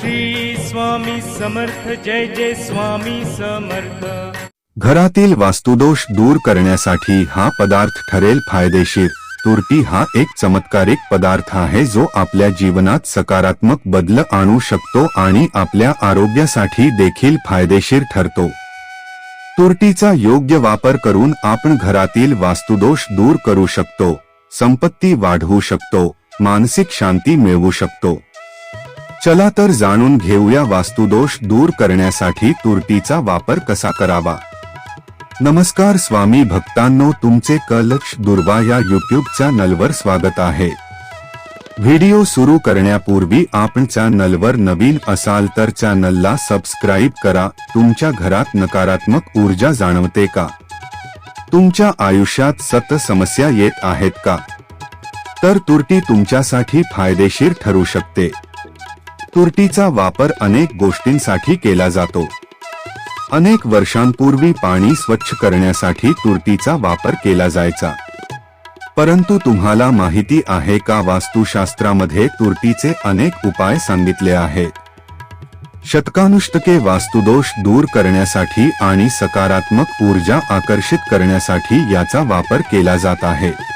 श्री स्वामी समर्थ जय जय स्वामी समर्थ. घरातील वास्तुदोष दूर करण्यासाठी हा पदार्थ ठरेल फायदेशीर. तुरटी हा एक चमत्कारिक पदार्थ आहे जो आपल्या जीवनात सकारात्मक बदल आणू शकतो आणि आपल्या आरोग्यासाठी देखील फायदेशीर ठरतो. तुरटीचा योग्य वापर करून आपण घरातील वास्तुदोष दूर करू शकतो. संपत्ती वाढवू शकतो. मानसिक शांती मिळवू शकतो. चला तर जाणून घेऊया वास्तुदोष दूर करण्यासाठी तुरटीचा वापर कसा करावा. नमस्कार स्वामी भक्तांनो तुमचे कलक्ष दुर्वा या युट्यूब चॅनलवर स्वागत आहे. व्हिडिओ सुरू करण्यापूर्वी आपण चॅनलवर नवीन असाल तर चॅनलला सबस्क्राईब करा. तुमच्या घरात नकारात्मक ऊर्जा जाणवते का? तुमच्या आयुष्यात सत समस्या येत आहेत का? तर तुरटी तुमच्यासाठी फायदेशीर ठरू शकते. तुरटीचा वापर अनेक गोष्टींसाठी केला जातो. अनेक वर्षांपूर्वी पाणी स्वच्छ करण्यासाठी तुरटीचा वापर केला जायचा. परंतु तुम्हाला माहिती आहे का वास्तुशास्त्रामध्ये तुरटीचे अनेक उपाय सांगितले आहेत. शतकानुष्टके वास्तुदोष दूर करण्यासाठी आणि सकारात्मक ऊर्जा आकर्षित करण्यासाठी याचा वापर केला जात आहे.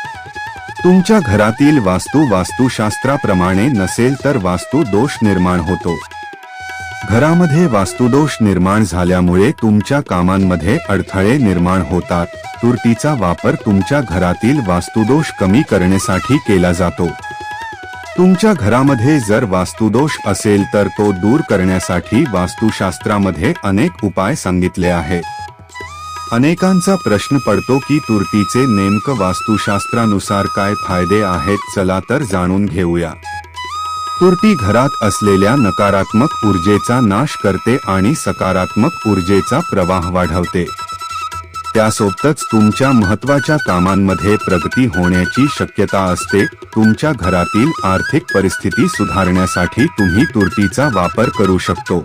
तुमच्या घरातील वास्तू वास्तुशास्त्राप्रमाणे नसेल तर वास्तू दोष निर्माण होतो. घरामध्ये वास्तुदोष निर्माण झाल्यामुळे तुमच्या कामांमध्ये अडथळे निर्माण होतात. तुरटीचा वापर तुमच्या घरातील वास्तुदोष कमी करण्यासाठी केला जातो. तुमच्या घरामध्ये जर वास्तुदोष असेल तर तो दूर करण्यासाठी वास्तुशास्त्रामध्ये अनेक उपाय सांगितले आहेत. अनेकांचा प्रश्न पडतो की तुर्तीचे नेमकं वास्तुशास्त्रानुसार काय फायदे आहेत चला तर जाणून घेऊया. तुर्ती घरात असलेल्या नकारात्मक ऊर्जेचा नाश करते आणि सकारात्मक ऊर्जेचा प्रवाह वाढवते. त्यासोबतच तुमच्या महत्त्वाच्या कामांमध्ये प्रगती होण्याची शक्यता असते तुमच्या घरातील आर्थिक परिस्थिती सुधारण्यासाठी तुम्ही तुर्तीचा वापर करू शकतो.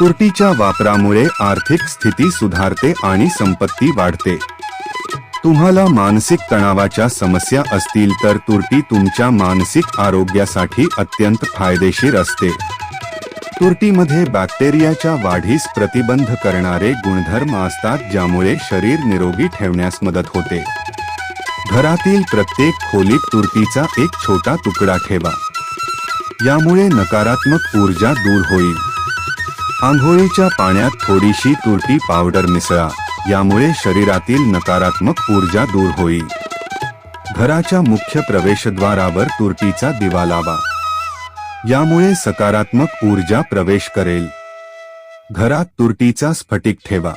तुरटीच्या वापरामुळे आर्थिक स्थिती सुधारते आणि संपत्ती वाढते. तुम्हाला मानसिक तणावाच्या समस्या असतील तर तुरटी तुमच्या मानसिक आरोग्यासाठी अत्यंत फायदेशीर असते. तुरटीमध्ये बॅक्टेरियाच्या वाढीस प्रतिबंध करणारे गुणधर्म असतात ज्यामुळे शरीर निरोगी ठेवण्यास मदत होते. घरातील प्रत्येक खोलीत तुरटीचा एक छोटा तुकडा ठेवा. यामुळे नकारात्मक ऊर्जा दूर होईल. आंघोळीच्या पाण्यात थोडीशी तुरटी पावडर मिसळा यामुळे शरीरातील नकारात्मक ऊर्जा दूर होईल. घराच्या मुख्य प्रवेशद्वारावर तुरटीचा दिवा लावा. यामुळे सकारात्मक ऊर्जा प्रवेश करेल. घरात तुरटीचा स्फटिक ठेवा.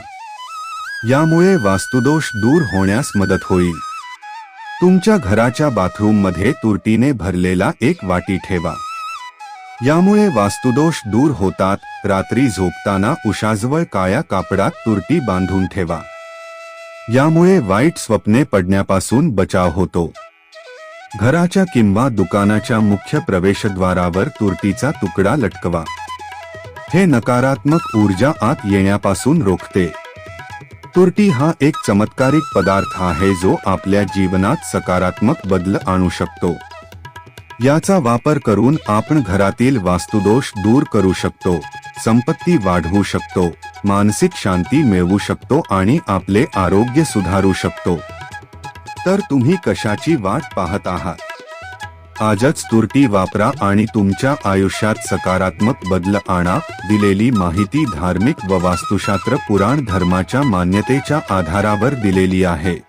यामुळे वास्तुदोष दूर होण्यास मदत होईल. तुमच्या घराच्या बाथरूममध्ये तुरटीने भरलेला एक वाटी ठेवा. यामुळे वास्तुदोष दूर होतात. रात्री झोपताना उशाजवळ काळ्या कापडात तुरटी बांधून ठेवा. यामुळे वाईट स्वप्ने पडण्यापासून बचाव होतो. घराच्या किंवा दुकानाच्या मुख्य प्रवेशद्वारावर तुरटीचा तुकडा लटकवा. हे नकारात्मक ऊर्जा आत येण्यापासून रोखते. तुरटी हा एक चमत्कारिक पदार्थ आहे जो आपल्या जीवनात सकारात्मक बदल आणू शकतो. याचा वापर करून आपण घरातील वास्तुदोष दूर करू शकतो संपत्ती वाढवू शकतो मानसिक शांती मिळवू शकतो आणि आपले आरोग्य सुधारू शकतो. तर तुम्ही कशाची वाट पाहत आहात? आजच तुरटी वापरा आणि तुमच्या आयुष्यात सकारात्मक बदल आणा दिलेली माहिती धार्मिक व वास्तुशास्त्र पुराण धर्माच्या मान्यतेच्या आधारावर दिलेली आहे.